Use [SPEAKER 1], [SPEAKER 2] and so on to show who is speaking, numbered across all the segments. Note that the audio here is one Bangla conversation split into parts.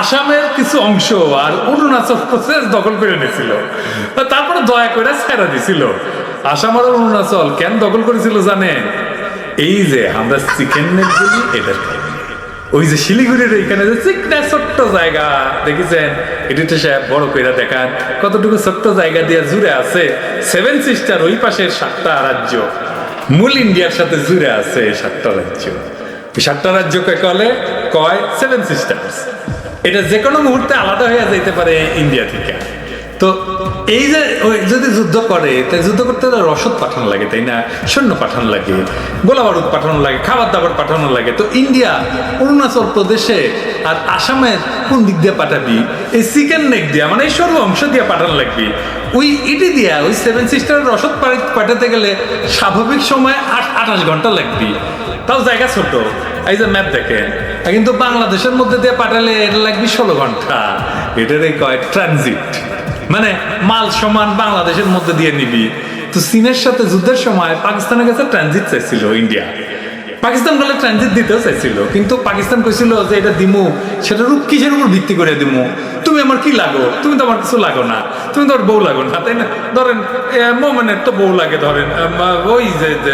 [SPEAKER 1] আসামের কিছু অংশ আর অরুণাচল প্রদেশ দখল করে নিয়েছিল। তারপরে দয়া করে ছেড়া দিছিল। আসাম আর অরুণাচল কেন দখল করেছিল জানেন? এই যে আমরা চিকেন নেট ওই যে শিলিগুড়ির এখানে যে চিকনা ছোট্ট জায়গা, দেখেছেন? এটিতে সাহেব বড় কইরা দেখান, কতটুকু ছোট্ট জায়গা দিয়ে জুড়ে আছে? সেভেন সিস্টার ওই পাশের সাতটা রাজ্য। মূল ইন্ডিয়ার সাথে জুড়ে আছে সাতটা রাজ্য। সাতটা রাজ্যকে কলে? কয় সেভেন সিস্টার্স এটা যে কোনো মুহূর্তে আলাদা হয়ে যেতে পারে ইন্ডিয়া থেকে। তো এই যে ওই যদি যুদ্ধ করে তাই যুদ্ধ করতে হলে রসদ পাঠানো লাগে, তাই না? সৈন্য পাঠানো লাগে গোলা বারুদ পাঠানো লাগে, খাবার দাবার পাঠানো লাগে। তো ইন্ডিয়া, অরুণাচল প্রদেশে আর আসামের কোন দিক দিয়ে পাঠাবি? এই চিকেন নেক দিয়া মানে এই সর্ব অংশ দিয়ে পাঠানো লাগবে। ওই ইটি দিয়া, ওই সেভেন সিস্টারের রসদ পাঠাতে গেলে স্বাভাবিক সময় আঠাশ ঘণ্টা লাগবে। তাও জায়গা ছোট। এই যে ম্যাপ দেখেন কিন্তু বাংলাদেশের মধ্যে দিয়ে পাঠালে এটা লাগবে ষোলো ঘণ্টা। এটারই কয়, ট্রানজিট। মানে মাল সমান বাংলাদেশের মধ্যে দিয়ে নিবি। তো চীনের সাথে যুদ্ধের সময় পাকিস্তানের কাছে ট্রানজিট চাইছিল ইন্ডিয়া পাকিস্তান বলে ট্রানজিট দিতেও চাইছিল, কিন্তু পাকিস্তান কইছিল যে এটা দিমু সেটা রূপ কিসের উপর ভিত্তি করে দিমু? তুমি আমার কি লাগো? তুমি তো আমার কিছু লাগো না। তুমি তো বউ লাগো না, তাই না? ধরেন মোমেনের তো বউ লাগে, ধরেন ওই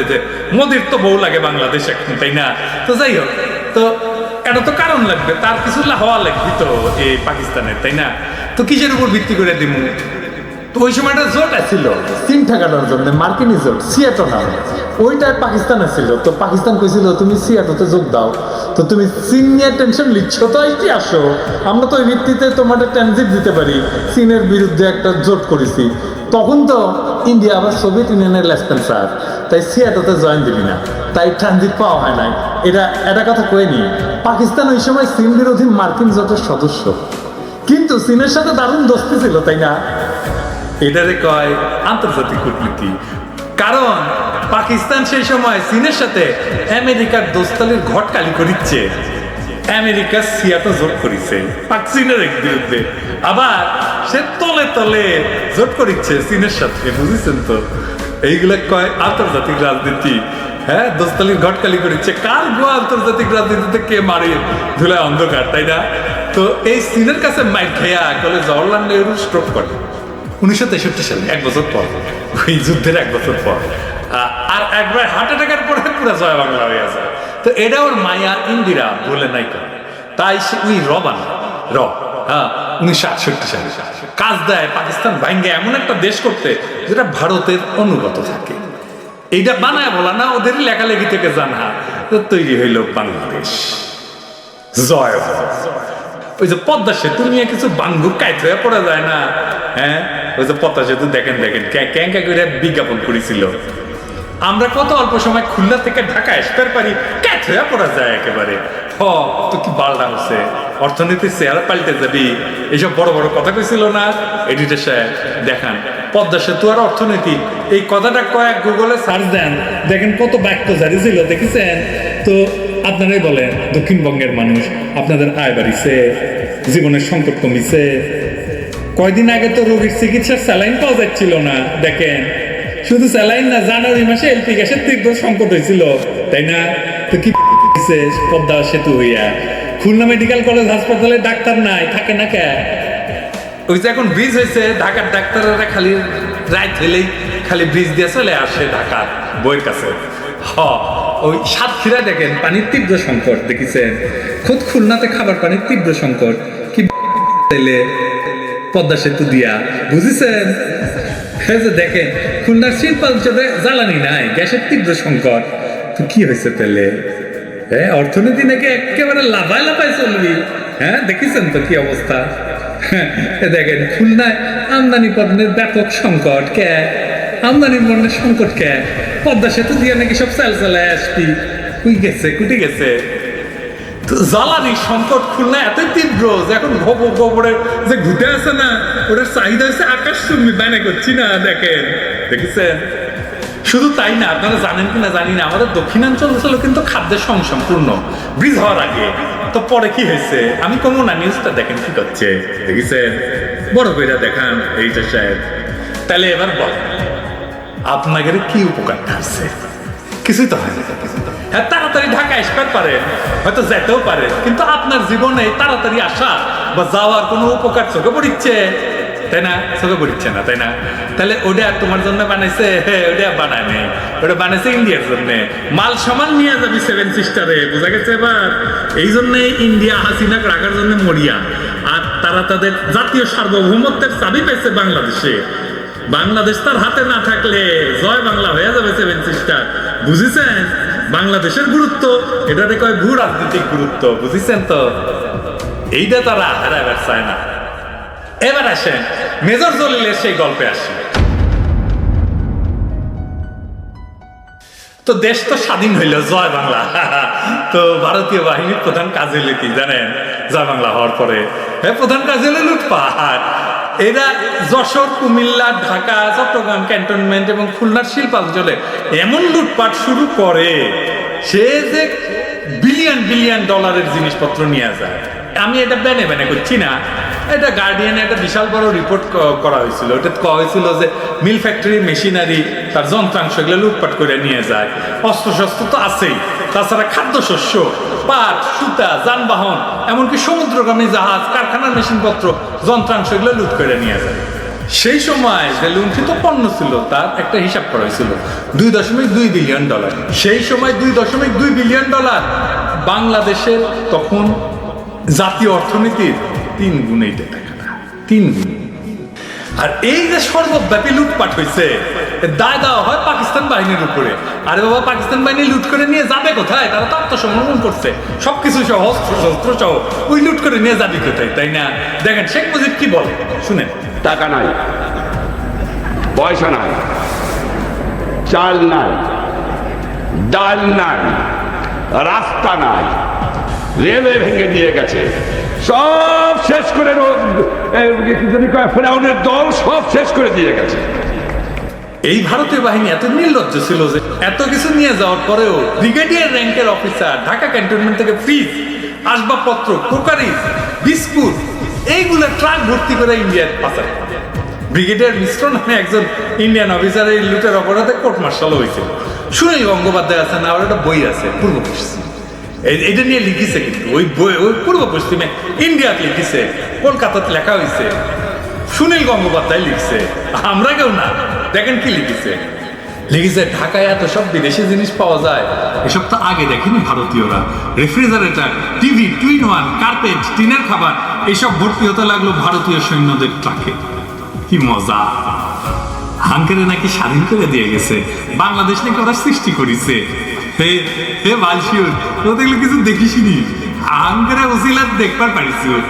[SPEAKER 1] যে, মোদির তো বউ লাগে বাংলাদেশ এখন, তাই না? তো যাই হোক, তো এটা তো কারণ লাগবে, তার কিছু হওয়া লাগবে তো এই পাকিস্তানের তাই না? তো কিসের উপর ভিত্তি করে দিমু? তো ওই সময় একটা জোট আছিল, চীন ঠেকানোর জন্য, মার্কিনি জোট সিয়াটো নাম ওইটা পাকিস্তানে ছিল তো পাকিস্তান কইছিল, তুমি সিয়াটোতে যোগ দাও। তো তুমি চীন নিয়ে টেনশন লিখছো তো কি আসো। আমরা তো ওই ভিত্তিতে তোমাদের ট্রানজিট দিতে পারি। চীনের বিরুদ্ধে একটা জোট করেছি। তখন তো ইন্ডিয়া আবার সোভিয়েত ইউনিয়নের লেসপেন্সার তাই সিয়াটোতে জয়েন দিবি না। তাই ট্রানজিট পাওয়া হয় নাই। এটা এটা কথা কইনি। পাকিস্তান ওই সময় চীন বিরোধী মার্কিন জোটের সদস্য। কিন্তু চীনের সাথে দারুণ দোস্তি ছিল, তাই না? এটারে কয় আন্তর্জাতিক কূটনীতি। কারণ পাকিস্তান সেই সময় চীনের সাথে আমেরিকার দোস্তালির ঘট কালি করিচ্ছে। আমেরিকা সিয়াটো জোট করিছে, পাক চীনের এক বিরুদ্ধে। আবার সে তলে তলে জোট করিচ্ছে চীনের সাথে, বুঝেছেন তো? এইগুলা কয় আন্তর্জাতিক রাজনীতি। হ্যাঁ দোস্তালির ঘটকালি করিচ্ছে কার গো আন্তর্জাতিক রাজনীতিতে কে মারে? ধুলায় অন্ধকার তাই না? তো এই চীনের কাছে মাইক খেয়া কলে জওয়াহরলাল নেহরু স্ট্রোক করে। উনিশশো তেষট্টি সালে। এক বছর পর। ওই যুদ্ধের এক বছর পর। আর একবার হার্ট অ্যাটাকের পরে পুরো জয় বাংলা হয়ে আছে। তো এটা ওর মায়া ইন্দিরা বলে নাই তাই সে উনি র বানা র হ্যাঁ উনিশশো আটষট্টি সালে। কাজ দেয় পাকিস্তান ভাঙ্গে এমন একটা দেশ করতে যেটা ভারতের অনুগত থাকে। এইটা বানায় বলা না ওদের লেখালেখি থেকে জানা। তৈরি হইল বাংলাদেশ। জয় ওই যে পদ্মা সেতু নিয়ে কিছু বাঙ্গুর কাইত হয়ে পড়া যায় না। হ্যাঁ? ওই যে পদ্মা সেতু দেখেন দেখেন, ক্যাঁ ক্যাঁ করে বিজ্ঞাপন করেছিল। আমরা কত অল্প সময় খুলনা থেকে ঢাকা আসতে পারি ক্যাচ হয়ে পড়া যায় একেবারে। হ, তো কি বালটা হচ্ছে? অর্থনীতির চেহারা পাল্টে যাবি। এইসব বড় বড় কথা কইছিল না? এডিটর সাহেব, দেখান। পদ্মা সেতু আর অর্থনীতি। এই কথাটা কয়েক গুগলে সার্চ দেন, দেখেন কত বাক্য জারি ছিল, দেখেছেন? তো আপনারাই বলেন, দক্ষিণবঙ্গের মানুষ, আপনাদের আয় বাড়িছে, জীবনের সংকট কমিছে। কয়দিন আগে তো রোগীর চিকিৎসার স্যালাইন পাওয়া যাচ্ছিল না, দেখেন। শুধু স্যালাইন না, জানুয়ারি মাসে এলপি গ্যাসের তীব্র সংকট হয়েছিল, তাই না? তো কি পদ্মা সেতু হইয়া। খুলনা মেডিকেল কলেজ হাসপাতালে ডাক্তার নাই, থাকে না কে? ওই যে এখন ব্রিজ হয়েছে, ঢাকার ডাক্তাররা খালি রাত হলেই খালি ব্রিজ দিয়ে চলে আসে ঢাকার বইয়ের কাছে। হ, ওই সাতক্ষীরা দেখেন, পানির তীব্র সংকট, দেখেছেন? খুদ খুলনাতে খাবার পানির তীব্র সংকট, কি তাইলে পদ্মা সেতু দিয়া, বুঝেছেন? যে দেখেন, খুলনার শিল্পাঞ্চলে জ্বালানি নাই, গ্যাসের তীব্র সংকট। তো কি হয়েছে পেলে হ্যাঁ অর্থনীতি নাকি একেবারে লাফায় লাফায় চলবি। হ্যাঁ দেখেছেন তো কি অবস্থা? দেখেন, খুলনায় আমদানি পণ্যের ব্যাপক সংকট কে? আমদানি পণ্যের সংকট কে? পদ্মা সেতু দিয়ে নাকি সব চাল চালায় আসবি? কুই গেছে, কুটি গেছে। জ্বালানি সংকট খুলনা এত তীব্র যে এখন গোবর, গোবরের যে ঘুটে আছে না, ওটার চাহিদা হচ্ছে আকাশ চুম্বি বানে করছি না, দেখেন। দেখেছেন? শুধু তাই না, আপনারা জানেন কিনা জানি না, আমাদের দক্ষিণাঞ্চল ছিল কিন্তু খাদ্যের সংসম্পূর্ণ। ব্রিজ হওয়ার আগে তো পরে কি হয়েছে? আমি না নিউজটা দেখেন কি করছে। বড় দেখান সাহেব। তাহলে এবার বল, আপনাদের কি উপকারটা আছে কিছুই তো হয়, তাড়াতাড়ি ঢাকা আসতে পারে, হয়তো যেতেও পারে, কিন্তু আপনার জীবনে তাড়াতাড়ি আসা বা যাওয়ার কোনো উপকার চোখে পড়িচ্ছে। তাই না? চোখে পড়িচ্ছে না, তাই না? তাহলে ওটা তোমার জন্য বানাইছে ওটা বানায় নেই। ওটা বানাইছে ইন্ডিয়ার জন্য। মাল সমান নিয়ে যাবি সেভেন সিস্টারে বোঝা গেছে এবার? এই জন্যে ইন্ডিয়া হাসিনা রাখার জন্য মরিয়া। আর তারা তাদের জাতীয় সার্বভৌমত্বের চাবি পেয়েছে বাংলাদেশে। বাংলাদেশ তার হাতে না থাকলে জয় বাংলা হয়ে যাবে সেভেন সিস্টার বুঝেছেন? বাংলাদেশের গুরুত্ব এটাতে কয় ভূ রাজনৈতিক গুরুত্ব, বুঝেছেন তো? এইটা তারা হারাবার চায় না। এবার আসেন, মেজর জলিলের সেই গল্পে আসি। তো দেশ তো স্বাধীন হইল, জয় বাংলা। তো ভারতীয় বাহিনীর প্রধান কাজ কি জানেন, জয় বাংলা হওয়ার পরে। হ্যাঁ প্রধান কাজ হইল লুটপাট। এরা যশোর, কুমিল্লা, ঢাকা, চট্টগ্রাম ক্যান্টনমেন্ট এবং খুলনার শিল্পাঞ্চলে এমন লুটপাট শুরু করে, সে যে বিলিয়ন বিলিয়ন ডলারের জিনিসপত্র নিয়ে যায়। আমি এটা ব্যানে ব্যানে করছি না। এটা গার্ডিয়ানে একটা বিশাল বড় রিপোর্ট করা হয়েছিল। ওটা করা হয়েছিল যে মিল ফ্যাক্টরি মেশিনারি তার যন্ত্রাংশ এগুলো লুটপাট করে নিয়ে যায়। অস্ত্র শস্ত্র তো আছেই। তাছাড়া খাদ্যশস্য, পাট, সুতা, যানবাহন, এমনকি সমুদ্রগামী জাহাজ, কারখানার মেশিনপত্র, যন্ত্রাংশ এগুলো লুট করে নিয়ে যায়। সেই সময় যে লুণ্ঠিত পণ্য ছিল, তার একটা হিসাব করা হয়েছিল, দুই দশমিক দুই বিলিয়ন ডলার সেই সময় দুই দশমিক দুই বিলিয়ন ডলার বাংলাদেশের তখন জাতীয় অর্থনীতির তিন গুণ এই টাকাটা তিন গুণ। আর এই যে সর্বব্যাপী লুটপাট হয়েছে দায় দেওয়া হয় পাকিস্তান বাহিনীর উপরে। আরে বাবা, পাকিস্তান বাহিনী লুট করে নিয়ে যাবে কোথায়? তারা তো আত্মসমর্পণ করছে। সবকিছু সহ অস্ত্র সহ ওই লুট করে নিয়ে যাবে কোথায়, তাই না? দেখেন, শেখ মুজিব কি বলে? শুনেন।
[SPEAKER 2] টাকা নাই, পয়সা নাই, চাল নাই, ডাল নাই, রাস্তা নাই, রেলওয়ে ভেঙে দিয়ে গেছে। সব শেষ করে ফেরাউনের দল সব শেষ করে দিয়ে গেছে।
[SPEAKER 1] এই ভারতীয় বাহিনী এত নির্লজ্জ ছিল যে এত কিছু নিয়ে যাওয়ার পরেও ব্রিগেডিয়ার র্যাঙ্কের অফিসার, ঢাকা ক্যান্টনমেন্ট থেকে ফ্রিজ আসবাবপত্র কোকারি বিস্কুট, এইগুলো ট্রাক ভর্তি করে ইন্ডিয়ার পাচার ব্রিগেডিয়ার মিশ্র নামে একজন ইন্ডিয়ান অফিসার এই লুটের অপরাধে কোর্ট মার্শাল হয়েছিল সুনীল গঙ্গোপাধ্যায় আছে, না ওর একটা বই আছে পূর্ব এটা নিয়ে লিখিছে কিন্তু। ওই বই ওই পূর্ব পশ্চিমে ইন্ডিয়াতে লিখিছে, কলকাতাতে লেখা হয়েছে সুনীল গঙ্গোপাধ্যায় লিখছে। আমরা কেউ না। দেখেন কি লিখেছে? লিখেছে, ঢাকায় এত সব বিদেশি জিনিস পাওয়া যায়। এসব তো আগে দেখেনি ভারতীয়রা। Refrigerator, TV twin one, carpet, টিনের খাবার, এসব ভর্তি হতে লাগল ভারতীয় সৈন্যদের ট্রাকে। কি মজা। হাঙ্কেরে নাকি স্বাধীন করে দিয়ে গেছে। বাংলাদেশ নাকি ওরা সৃষ্টি করেছে। হে হে বালশিউর ও দেখলে কিছু দেখিসনি? হাঙ্কেরে ওসিলা দেখবার পারিছু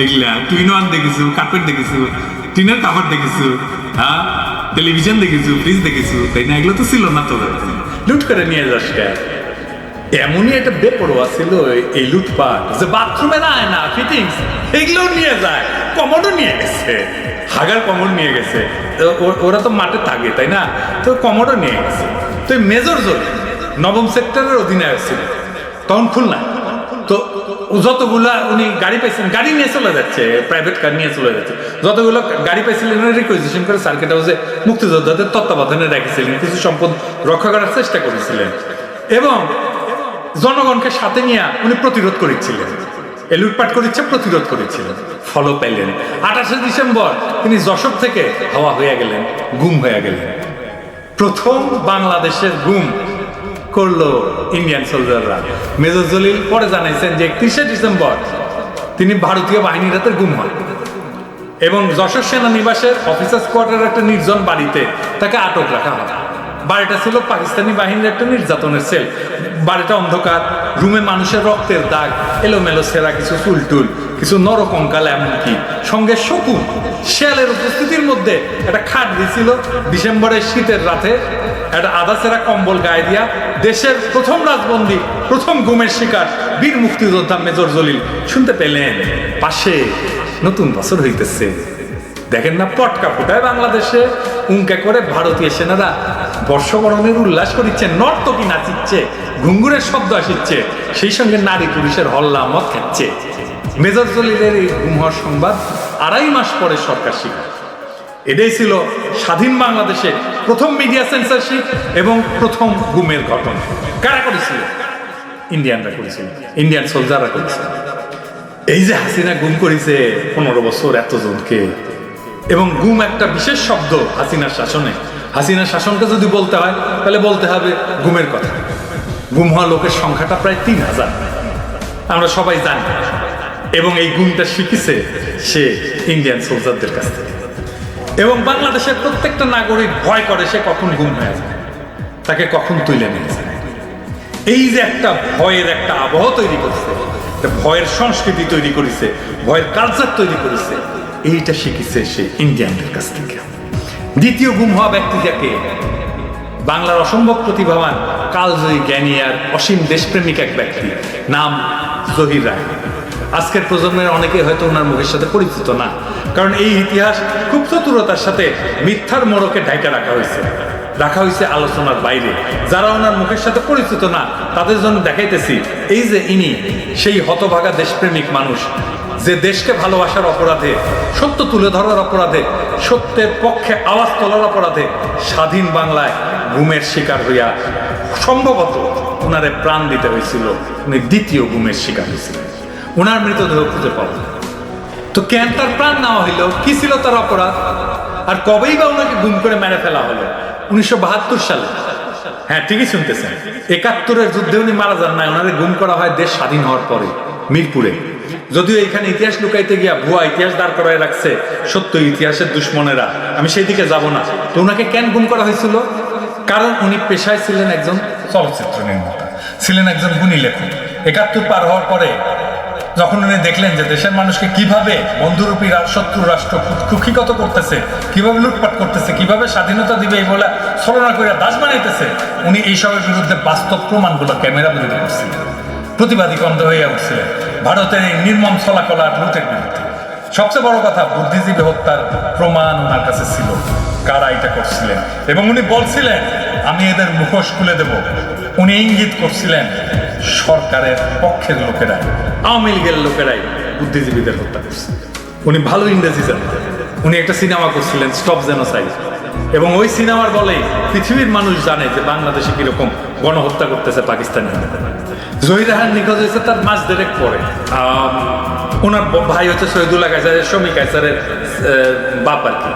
[SPEAKER 1] এগুলা টুইন ওয়ান দেখিছু কার্পেট দেখিছু, টিনের কাভার দেখিছু হ্যাঁ টেলিভিশন দেখিছু, ফ্রিজ দেখিছু, তাই না? এগুলো তো ছিল না তোদের। লুট করে নিয়ে যাস এমনই একটা বেপরোয়া ছিল এই- লুটপাট যে বাথরুমে না না, ফিটিংস, এগুলোও নিয়ে যায় কমোডও নিয়ে গেছে, হাগার কমোড নিয়ে গেছে। ওরা তো মাঠে থাকে, তাই না? তো কমোডও নিয়ে গেছে। তো মেজর জোন নবম সেক্টরের অধিনায়ক ছিল তখন খুলনা। তো যতগুলা উনি গাড়ি পাইছেন, গাড়ি নিয়ে চলে যাচ্ছে প্রাইভেট কার নিয়ে চলে যাচ্ছে। যতগুলো গাড়ি পাইছিলেন রিকোয়েজিশন করে সার্কিট হাউসে মুক্তিযোদ্ধাদের তত্ত্বাবধানে রেখেছিলেন, কিছু সম্পদ রক্ষা করার চেষ্টা করেছিলেন। এবং জনগণকে সাথে নিয়ে উনি প্রতিরোধ করেছিলেন। এ লুটপাট করেছে, প্রতিরোধ করেছিলেন ফলো পেলেন আঠাশে ডিসেম্বর তিনি যশোর থেকে হাওয়া হয়ে গেলেন, গুম হয়ে গেলেন। প্রথম বাংলাদেশের গুম করল ইন্ডিয়ান সোলজাররা মেজর জলিল পরে জানাইছেন যে একত্রিশে ডিসেম্বর তিনি ভারতীয় বাহিনীর হাতে গুম হন এবং যশোর সেনানিবাসের অফিসার্স কোয়ার্টারের একটা নির্জন বাড়িতে তাকে আটক রাখা হয়। বাড়িটা ছিল পাকিস্তানি বাহিনীর একটা নির্যাতনের সেল। বাড়িটা অন্ধকার, রুমে মানুষের রক্তের দাগ, এলোমেলো সেরা কিছু চুল টুল, কিছু নরকঙ্কাল এমনকি। সঙ্গে শকুন, শেয়ালের উপস্থিতির মধ্যে একটা খাট দিয়েছিল ডিসেম্বরের শীতের রাতে একটা আধা সেরা কম্বল গায়ে দিয়া দেশের প্রথম রাজবন্দী, প্রথম গুমের শিকার, বীর মুক্তিযোদ্ধা মেজর জলিল। শুনতে পেলেন, পাশে নতুন বছর হইতেছে। দেখেন না, পটকা ফুটায় বাংলাদেশে। উঙ্কে করে ভারতীয় সেনারা বর্ষবরণের উল্লাস করিচ্ছে, নর্তকী নাচিচ্ছে, ঘুঙ্গুরের শব্দ আসিচ্ছে, সেই সঙ্গে নারী পুরুষের হল্লা মত খাচ্ছে। মেজর জলিলের এই গুম হওয়ার সংবাদ আড়াই মাস পরে সরকার স্বীকার। এটাই ছিল স্বাধীন বাংলাদেশে প্রথম মিডিয়া সেন্সারশিপ এবং প্রথম গুমের ঘটনা কারা করেছিল? ইন্ডিয়ানরা করেছিল ইন্ডিয়ান সোলজাররা করেছিল। এই যে হাসিনা গুম করেছে পনেরো বছর এতজনকে এবং গুম একটা বিশেষ শব্দ হাসিনার শাসনে। হাসিনার শাসনকে যদি বলতে হয়, তাহলে বলতে হবে গুমের কথা। গুম হওয়া লোকের সংখ্যাটা প্রায় তিন হাজার। আমরা সবাই জানি। এবং এই গুমটা শিখেছে সে ইন্ডিয়ান সোলজারদের কাছ থেকে। এবং বাংলাদেশের প্রত্যেকটা নাগরিক ভয় করে সে কখন গুম হয়ে যায়। তাকে কখন তুলে নিয়ে যায়। এই যে একটা ভয়ের একটা আবহ তৈরি করছে ভয়ের সংস্কৃতি তৈরি করেছে, ভয়ের কালচার তৈরি করেছে এইটা শিখেছে সে ইন্ডিয়ানদের কাছ থেকে। দ্বিতীয় গুম হওয়া ব্যক্তি যাকে বাংলার অসম্ভব প্রতিভাবান কালজয়ী জ্ঞানী আর অসীম দেশপ্রেমিক এক ব্যক্তি, নাম জহির রায়। আজকের প্রজন্মের অনেকে হয়তো ওনার মুখের সাথে পরিচিত না, কারণ এই ইতিহাস খুব চতুরতার সাথে মিথ্যার মোড়কে ঢাকা রাখা হয়েছে। রাখা হয়েছে আলোচনার বাইরে। যারা ওনার মুখের সাথে পরিচিত না, তাদের জন্য দেখাইতেছি, এই যে ইনি সেই হতভাগা দেশপ্রেমিক মানুষ যে দেশকে ভালোবাসার অপরাধে, সত্য তুলে ধরার অপরাধে, সত্যের পক্ষে আওয়াজ তোলার অপরাধে স্বাধীন বাংলায় গুমের শিকার হইয়া সম্ভবত ওনারে প্রাণ দিতে হয়েছিল। উনি দ্বিতীয় গুমের শিকার হয়েছিলেন। ওনার মৃতদেহ খুঁজে পাওয়া তো কেন তার প্রাণ নেওয়া হইল? কি ছিল তার অপরাধ? আর কবেই বা ওনাকে গুম করে মেরে ফেলা হলো? উনিশশো বাহাত্তর সালে। হ্যাঁ ঠিকই শুনতেছেন। একাত্তরের যুদ্ধে উনি মারা যান না ওনারে গুম করা হয় দেশ স্বাধীন হওয়ার পরে। মিরপুরে। যদিও এখানে ইতিহাস লুকাইতে গিয়া ভুয়া ইতিহাস দাঁড় করায় রাখছে, সত্য ইতিহাসের দুশ্মনেরা। আমি সেই দিকে যাব না। তো ওনাকে কেন গুম করা হয়েছিল? কারণ উনি পেশায় ছিলেন একজন চলচ্চিত্র নির্মাতা, ছিলেন একজন গুণী লেখক। একাত্তর পার হওয়ার পরে যখন উনি দেখলেন যে দেশের মানুষকে কীভাবে বন্ধুরূপী শত্রু রাষ্ট্র কুক্ষিগত করতেছে, কীভাবে লুটপাট করতেছে, কীভাবে স্বাধীনতা দিবে এই বলে ছলনা করে দাস বানাইতেছে, উনি এই এইসবের বিরুদ্ধে বাস্তব প্রমাণগুলো ক্যামেরা বন্দি করছিলেন। প্রতিবাদী কণ্ঠ হয়ে উঠছিলেন ভারতের এই নির্মম ছলাকলা আর লুটের বিরুদ্ধে। সবচেয়ে বড় কথা, বুদ্ধিজীবী হত্যার প্রমাণ ওনার কাছে ছিল। কারা এটা করছিলেন? এবং উনি বলছিলেন, আমি এদের মুখোশ খুলে দেব। উনি ইঙ্গিত করছিলেন, সরকারের পক্ষের লোকেরাই, আওয়ামী লীগের লোকেরাই বুদ্ধিজীবীদের হত্যা করছে। উনি ভালো জানতেন। উনি একটা সিনেমা করছিলেন, স্টপ জেনোসাইড। এবং ওই সিনেমার বলেই পৃথিবীর মানুষ জানে যে বাংলাদেশে কীরকম গণহত্যা করতেছে পাকিস্তানি জহির রাহান নিখোঁজ হয়েছে, তার মাস দেড়েক পরে। ওনার ভাই হচ্ছে শহীদুল্লাহ কাইসারের শমী কাইসারের বাপ আর কি।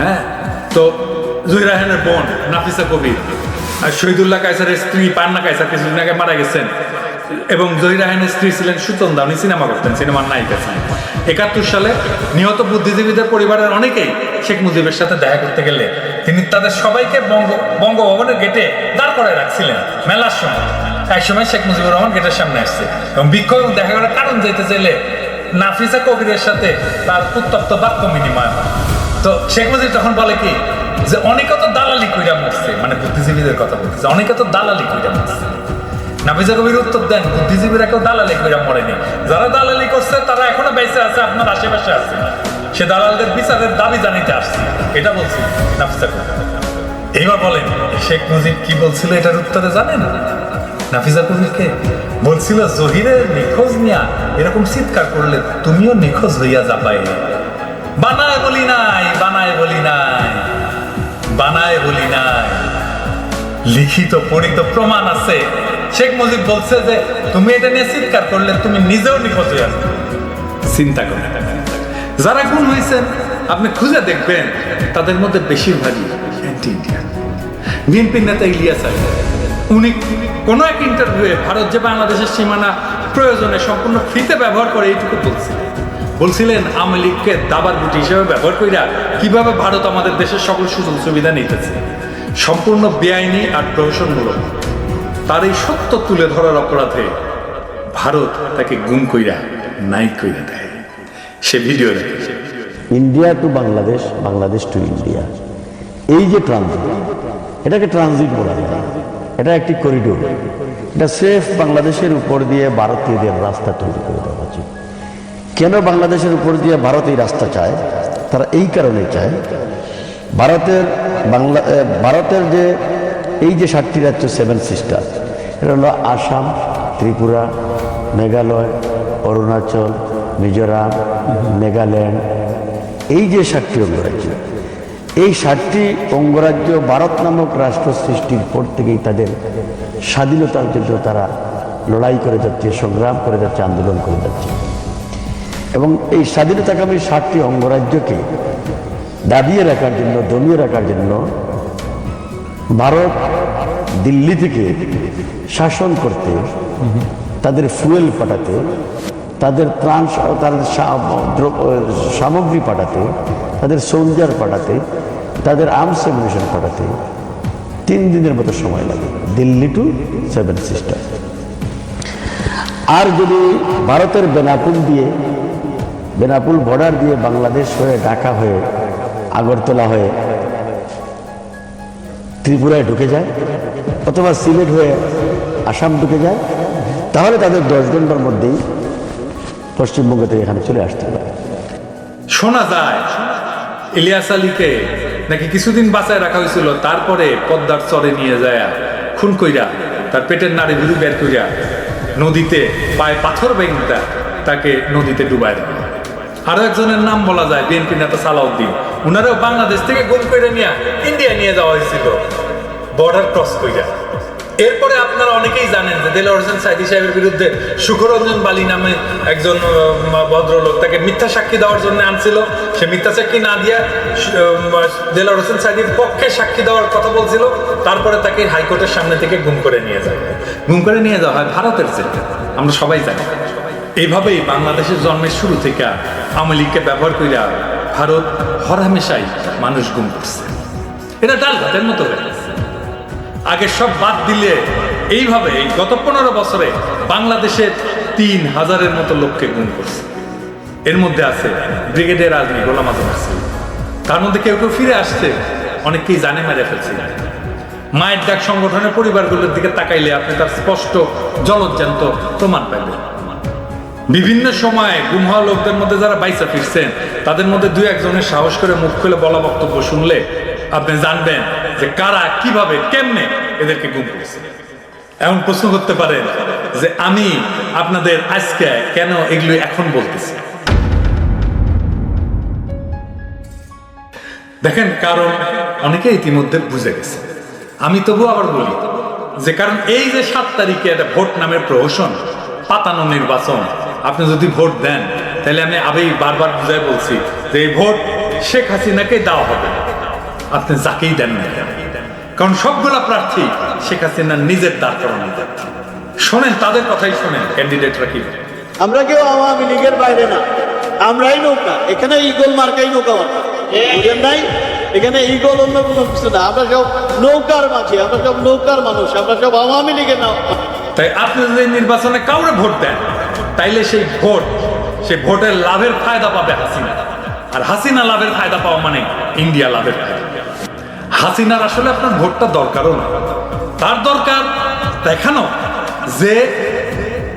[SPEAKER 1] হ্যাঁ? তো জহির রাহানের বোন নাফিসা কবির আর শহীদুল্লাহ কাইসারের স্ত্রী পান্না কাইসার কিছুদিন আগে মারা গেছেন। এবং জহির রাহানের স্ত্রী ছিলেন সুতন্দা উনি সিনেমা করতেন, সিনেমার নায়িকা ছিলেন। একাত্তর সালে নিহত বুদ্ধিজীবীদের পরিবারের অনেকেই শেখ মুজিবের সাথে দেখা করতে গেলে তিনি তাদের সবাইকে বঙ্গ, বঙ্গভবনের গেটে দাঁড় করে রাখছিলেন মেলার সময়। এক সময় শেখ মুজিবুর রহমান গেটের সামনে আসছে এবং বিক্ষোভ দেখা করার কারণ যেতে চাইলে নাফিসা কবিরের সাথে তার উত্তপ্ত বাক্য বিনিময় হয়। তো শেখ মুজিব তখন বলে কি যে, অনেকে তো দালালি কইরা মরছে মানে বুদ্ধিজীবীদের কথা বলতেছে অনেকে তো দালালি কইরা মরছে। নাফিসা কবির উত্তর দেন, বুদ্ধিজীবীরা কেউ দালালি মরেনি। যারা দালালি করছে, তারা এখনও বেঁচে আছে, আপনার আশেপাশে আছে। সে দালালদের বিচারের দাবি জানিতে আসছে। এটা বলছি কবির। এইবার বলেন, শেখ মুজিব কি বলছিল এটার উত্তরে জানেন? নাফিজা কবিরকে বলছিল নিখোঁজ নিয়া এরকম চিৎকার করলে তুমিও নিখোঁজ হইয়া যাবাই। বানায় বলি নাই, বানায় বলি নাই, বানায় বলি নাই। লিখিত, পড়িত প্রমাণ আছে। শেখ মুজিব বলছে যে, তুমি এটা নিয়ে চিৎকার করলে তুমি নিজেও নিখোঁজ হয়ে যাবে চিন্তা করে যারা গুণ হয়েছেন আপনি খুঁজে দেখবেন, তাদের মধ্যে বেশিরভাগই অ্যান্টি ইন্ডিয়ান বিএনপির নেতা ইলিয়াস আলী, উনি কোনো এক ইন্টারভিউয়ে ভারত যে বাংলাদেশের সীমানা প্রয়োজনে সম্পূর্ণ ফ্রিতে ব্যবহার করে এইটুকু বলছিলেন। বলছিলেন, আওয়ামী লীগকে দাবার গুটি হিসেবে ব্যবহার কইরা কীভাবে ভারত আমাদের দেশের সকল সুযোগ সুবিধা নিতেছে? সম্পূর্ণ বেআইনি আর প্রহসনমূলক। তার এই সত্য তুলে ধরার অপরাধে ভারত তাকে গুম কইরা নাই কইরা দেয়। সে ভিডিও দেখে।
[SPEAKER 3] India to Bangladesh Bangladesh to India. এই যে ট্রানজিট, এটাকে ট্রানজিট বলা যায়। এটা একটি করিডোর। এটা সেফ বাংলাদেশের উপর দিয়ে ভারতীয়দের রাস্তা তৈরি করে দেওয়া উচিত কেন বাংলাদেশের উপর দিয়ে ভারত এই রাস্তা চায়? তারা এই কারণে চায়। ভারতের বাংলা ভারতের যে এই যে সাতটি রাজ্য সেভেন সিস্টার এটা হলো আসাম, ত্রিপুরা, মেঘালয়, অরুণাচল, মিজোরাম, মেঘালয়। এই যে সাতটি অঙ্গরাজ্য, এই সাতটি অঙ্গরাজ্য ভারত নামক রাষ্ট্র সৃষ্টির পর থেকেই তাদের স্বাধীনতার জন্য তারা লড়াই করে যাচ্ছে, সংগ্রাম করে যাচ্ছে, আন্দোলন করে যাচ্ছে। এবং এই স্বাধীনতাকামী সাতটি অঙ্গরাজ্যকে দাবিয়ে রাখার জন্য, দমিয়ে রাখার জন্য ভারত দিল্লি থেকে শাসন করতে, তাদের ফুয়েল পাঠাতে, তাদের ত্রাণ তাদের সামগ্রী পাঠাতে, তাদের সোলজার পাঠাতে, তাদের আর্মস এমিনেশন পাঠাতে তিন দিনের মতো সময় লাগে। দিল্লি টু সেভেন সিস্টার আর যদি ভারতের বেনাপুল দিয়ে, বেনাপুল বর্ডার দিয়ে বাংলাদেশ হয়ে, ঢাকা হয়ে, আগরতলা হয়ে ত্রিপুরায় ঢুকে যায়, অথবা সিলেট হয়ে আসাম ঢুকে যায়, তাহলে তাদের দশ ঘণ্টার মধ্যেই পশ্চিমবঙ্গ থেকে এখানে চলে আসতে পারে।
[SPEAKER 1] শোনা যায়, ইলিয়াস আলীকে নাকি কিছুদিন বাঁচায় রাখা হয়েছিল, তারপরে পদ্মার চরে নিয়ে যায়, খুন কইরা, তার পেটের নাড়ি বের কইরা নদীতে পায়ে পাথর বেঙ্গা তাকে নদীতে ডুবায় দেয়। আরও একজনের নাম বলা যায়, বিএনপি নেতা সালাউদ্দিন। উনারাও বাংলাদেশ থেকে গুম করে নিয়ে ইন্ডিয়া নিয়ে যাওয়া হয়েছিল। বর্ডার ক্রস কইরা। এরপরে আপনারা অনেকেই জানেন যে দেলোয়ার হোসেন সাইদি সাহেবের বিরুদ্ধে সুখরঞ্জন বালি নামে একজন ভদ্রলোক তাকে মিথ্যা সাক্ষী দেওয়ার জন্য আনছিল। সে মিথ্যা সাক্ষী না দিয়ে দেলোয়ার হোসেন সাইদির পক্ষে সাক্ষী দেওয়ার কথা বলছিল। তারপরে তাকে হাইকোর্টের সামনে থেকে গুম করে নিয়ে যায়। গুম করে নিয়ে যাওয়া হয় ভারতের জেলে আমরা সবাই জানি। এইভাবেই বাংলাদেশের জন্মের শুরু থেকে আওয়ামী লীগকে ব্যবহার কইরা ভারত হরহামেশাই মানুষ গুম করছে। এটা ডাল ভাতের মতো আগে সব বাদ দিলে এইভাবে গত পনেরো বছরে বাংলাদেশের তিন হাজারের মতো লোককে গুম করছে। এর মধ্যে আছে ব্রিগেডিয়ার আজমি গোলাম আজম আসছে তার মধ্যে কেউ কেউ ফিরে আসছে অনেককেই জানে মেরে ফেলছে। মায়ের ডাক সংগঠনের পরিবারগুলোর দিকে তাকাইলে আপনি তার স্পষ্ট জলজ্জান্ত প্রমাণ পাবেন বিভিন্ন সময়ে গুম হওয়া লোকদের মধ্যে যারা বাইসা ফিরছেন, তাদের মধ্যে দুই একজনের সাহস করে মুখ খুলে বলা বক্তব্য শুনলে আপনি জানবেন যে কারা, কীভাবে, কেমনে এদেরকে গুম করেছে। এমন প্রশ্ন করতে পারেন যে আমি আপনাদের আজকে কেন এগুলো এখন বলতেছি? দেখেন, কারণ অনেকে ইতিমধ্যে বুঝে গেছে। আমি তবু আবার বলি যে কারণ এই যে সাত তারিখে একটা ভোট নামের প্রহসন, পাতানো নির্বাচন আপনি যদি ভোট দেন তাহলে আমি আবেই বারবার বুঝাই বলছি যে এই ভোট শেখ হাসিনাকে দেওয়া হবে। আপনি যাকেই দেন না কেন। কারণ সবগুলা প্রার্থী শেখ হাসিনার নিজের দাঁড় করানো প্রার্থী শোনেন তাদের কথাই শোনেন ক্যান্ডিডেটরা কি
[SPEAKER 4] আমরা কেউ আওয়ামী লীগের বাইরে না। আমরাই নৌকা এখানে ইগল মার্কাই নৌকা মার্কা বুঝেন নাই? এখানে ইগল অন্য কোনো কিছু না। আমরা সব নৌকার মাঝে আমরা সব নৌকার মানুষ আমরা সব আওয়ামী লীগের না।
[SPEAKER 1] তাই আপনি যদি নির্বাচনে কাউরে ভোট দেন তাইলে সেই ভোট, সেই ভোটের লাভের ফায়দা পাবে হাসিনা। আর হাসিনা লাভের ফায়দা পাওয়া মানে ইন্ডিয়া লাভের হাসিনার আসলে আপনার ভোটটা দরকারও না। তার দরকার দেখানো যে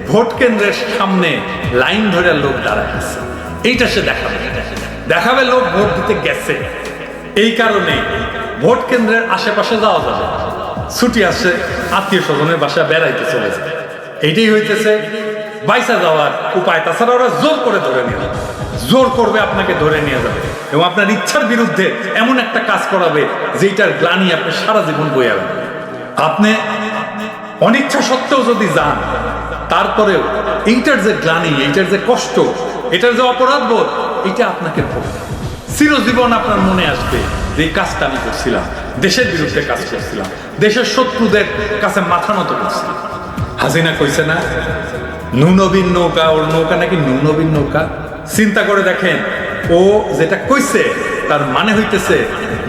[SPEAKER 1] ভোট কেন্দ্রের সামনে লাইন ধরে লোক দাঁড়ায় আছে। এইটা সে দেখাবে। দেখাবে লোক ভোট দিতে গেছে। এই কারণে ভোট কেন্দ্রের আশেপাশে যাওয়া যাবে। ছুটি আসছে আত্মীয় স্বজনের বাসায় বেড়াইতে চলে যায়। এইটাই হইতেছে বাইসা যাওয়ার উপায়, তাছাড়া ওরা জোর করে ধরে নিয়ে যাবে। জোর করবে আপনাকে ধরে নিয়ে যাবে। এবং আপনার ইচ্ছার বিরুদ্ধে এমন একটা কাজ করাবে যেটার গ্লানি আপনি সারা জীবন বয়ে আপনি অনিচ্ছা সত্ত্বেও যদি যান, তারপরেও এইটার যে গ্লানি, এইটার যে কষ্ট, এটার যে অপরাধ বোধ, এটা আপনাকে চিরজীবন আপনার মনে আসবে যে কাজটা আমি করছিলাম, দেশের বিরুদ্ধে কাজ করছিলাম, দেশের শত্রুদের কাছে মাথা নত করছিলাম। হাসিনা কইছে না নুনবীন নৌকা, ওর নৌকা নাকি নুনবীন নৌকা? চিন্তা করে দেখেন, ও যেটা কইছে, তার মানে হইতেছে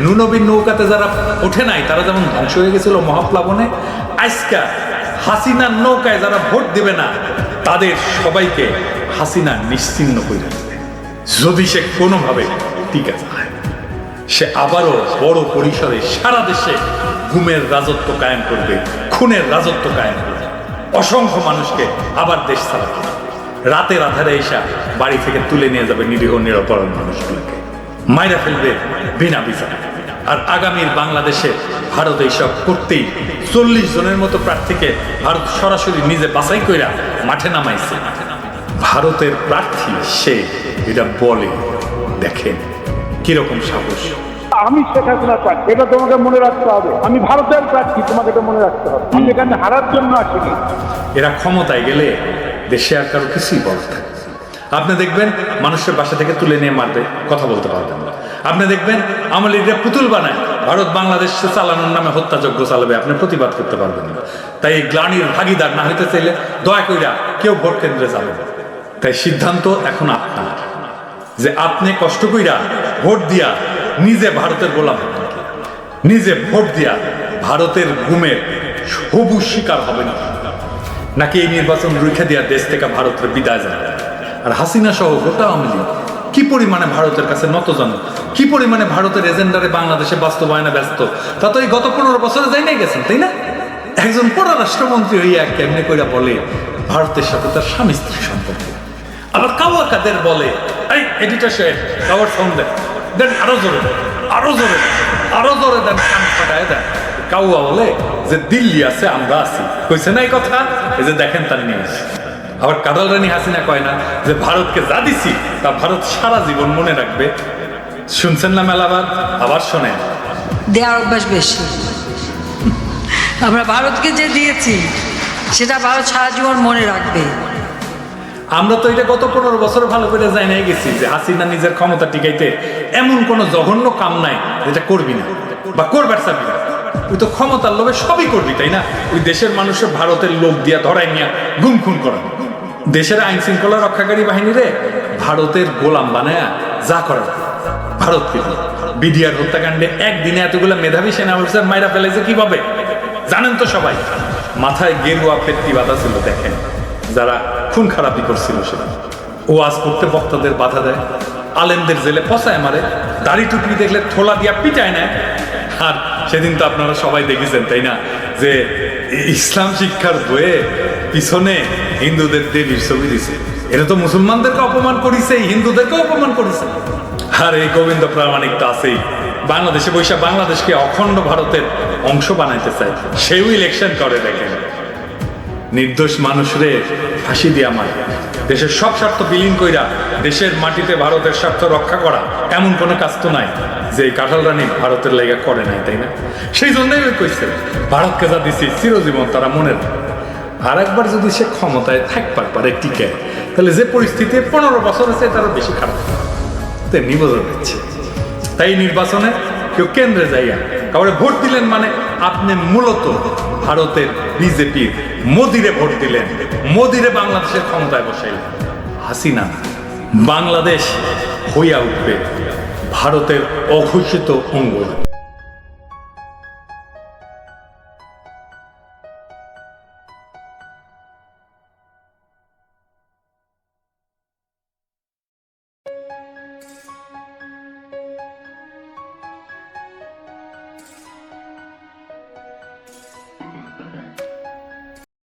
[SPEAKER 1] নুনবীন নৌকাতে যারা ওঠে নাই, তারা যেমন ধ্বংস হয়ে গেছিল মহাপ্লাবনে, আজকা হাসিনার নৌকায় যারা ভোট দিবে না, তাদের সবাইকে হাসিনা নিশ্চিন্ন করে যদি সে কোনোভাবে টিকে যায়, সে আবারও বড় পরিসরে সারা দেশে ঘুমের রাজত্ব কায়েম করবে, খুনের রাজত্ব কায়েম করবে। অসংখ্য মানুষকে আবার দেশ ছাড়া করবে। রাতের আধারে এসা বাড়ি থেকে তুলে নিয়ে যাবে নিরীহ নিরপরাধ মানুষগুলোকে। মাইরা ফেলবে বিনা বিচারে। আর আগামীর বাংলাদেশে ভারত এইসব করতেই চল্লিশ জনের মতো প্রার্থীকে ভারত সরাসরি নিজে বাছাই কইরা মাঠে নামাইছে। ভারতের প্রার্থী সে, এটা বলে দেখেন কীরকম সাহস।
[SPEAKER 5] আমি শেখ হাসিনা প্রার্থী। এটা তোমাকে মনে রাখতে হবে। আমি ভারতের প্রার্থী তোমাকে এটা মনে রাখতে হবে। আমি এখানে হারার জন্য আসিনি।
[SPEAKER 1] এরা ক্ষমতায় গেলে দেশে আর কারও কিছুই বলার আপনি দেখবেন মানুষের বাসা থেকে তুলে নিয়ে মারবে, কথা বলতে পারবেন না। আপনি দেখবেন আমলিরা পুতুল বানায়, ভারত বাংলাদেশ চালানোর নামে হত্যাযজ্ঞ চালাবে, আপনি প্রতিবাদ করতে পারবেন না। তাই এই গ্লানির ভাগিদার না হইতে চাইলে দয়া কইরা কেউ ভোট কেন্দ্রে যাবে তাই সিদ্ধান্ত এখন আপনার। যে আপনি কষ্ট কইরা ভোট দিয়া নিজে ভারতের গোলাম। নিজে ভোট দিয়া ভারতের গুমের সবুজ শিকার হবে না। নাকি এই নির্বাচন রুখে দেওয়া দেশ থেকে ভারতের বিদায় জানাবে আর হাসিনা সহ গোটা আওয়ামী লীগ, কি পরিমাণে ভারতের কাছে নত জানো কি পরিমাণে ভারতের এজেন্ডারে বাংলাদেশে বাস্তবায়নে ব্যস্ত? তা তো এই গত পনেরো বছরে যাই নাই গেছেন, তাই না? একজন পররাষ্ট্রমন্ত্রী হইয়া কেমনি কইরা বলে, ভারতের সাথে তার স্বামী স্ত্রী সম্পর্ক। আবার কাওয়া কাদের বলে, এই এডিটর সাহেব, কাওয়ার সাউন্ড দেন। দেন, আরও জোরে আরও জোরে আরও জোরে দেন, কান ফাটায় দেন। কাউয়া বলে যে দিল্লি আছে, আমরা আছি। কইছে না এই কথা? এই যে দেখেন তার নিউজ আবার কাদাল রানী হাসিনা কয় না, যে ভারতকে যা দিছি, তা ভারত সারা জীবন মনে রাখবে। শুনছেন না মেলাবার আবার শোনেন।
[SPEAKER 6] দেওয়ার অভ্যাস বেশি। আমরা ভারতকে যে দিয়েছি, সেটা ভারত সারা জীবন মনে রাখবে।
[SPEAKER 1] আমরা তো এটা গত পনেরো বছর ভালো করে যাই নাই গেছি যে হাসিনা নিজের ক্ষমতা টিকাইতে এমন কোন জঘন্য কাম নাই যেটা করবি না বা করবার চাবি না। তুই তো ক্ষমতার লোভে সবই করবি, তাই না? ওই দেশের মানুষের ভারতের লোক দিয়া ধরাই নিয়ে গুম খুন করা। দেশের আইন শৃঙ্খলা রক্ষাকারী বাহিনীরে ভারতের গোলাম বানায় যা করার ভারতকে দিয়ে। বিডিআর হত্যাকাণ্ডে একদিনে এতগুলো মেধাবী সেনা অফিসার মাইরা ফেলেছে কীভাবে? জানেন তো সবাই। মাথায় গেরুয়া পেট্টি বাঁধা ছিল, দেখেন। যারা খুন খারাপি করছিল সেটা ওয়াজ করতে বক্তাদের বাধা দেয়। আলেমদের জেলে পচায় মারে। দাড়ি টুপি দেখলে থোলা দিয়া পিটায় নেয়। আর সেদিন তো আপনারা সবাই দেখেছেন, তাই না? যে ইসলাম শিক্ষার বইয়ে পিছনে হিন্দুদের দেবীর ছবি দিছে। এটা তো মুসলমানদেরকে অপমান করিছে হিন্দুদেরকে অপমান করেছে। আর এই গোবিন্দ প্রামাণিক তো আছেই। বাংলাদেশে বৈশা বাংলাদেশকে অখণ্ড ভারতের অংশ বানাইতে চায়। সেও ইলেকশন করে দেখেন। নির্দোষ মানুষরে ফাঁসি দিয়া মারে। দেশের সব স্বার্থ বিলীন কইরা দেশের মাটিতে ভারতের স্বার্থ রক্ষা করা এমন কোনো কাজ তো নাই যে কাঁঠাল রানী ভারতের লেগা করে নাই, তাই না? সেই জন্যই ওই কইছে, ভারতকে যা দিছি চিরজীবন তারা মনে আর একবার যদি সে ক্ষমতায় থাকবার পারে টিকে, তাহলে যে পরিস্থিতি পনেরো বছর আছে, তারও বেশি খারাপ। তেমনি বোঝা যাচ্ছে। তাই নির্বাচনে কেউ কেন্দ্রে যাইয়া কাউরে ভোট দিলেন মানে আপনি মূলত ভারতের বিজেপির মোদিরে ভোট দিলেন, মোদিরে বাংলাদেশের ক্ষমতায় বসাইলেন। হাসিনা, বাংলাদেশ হইয়া উঠবে ভারতের অঘোষিত অঙ্গ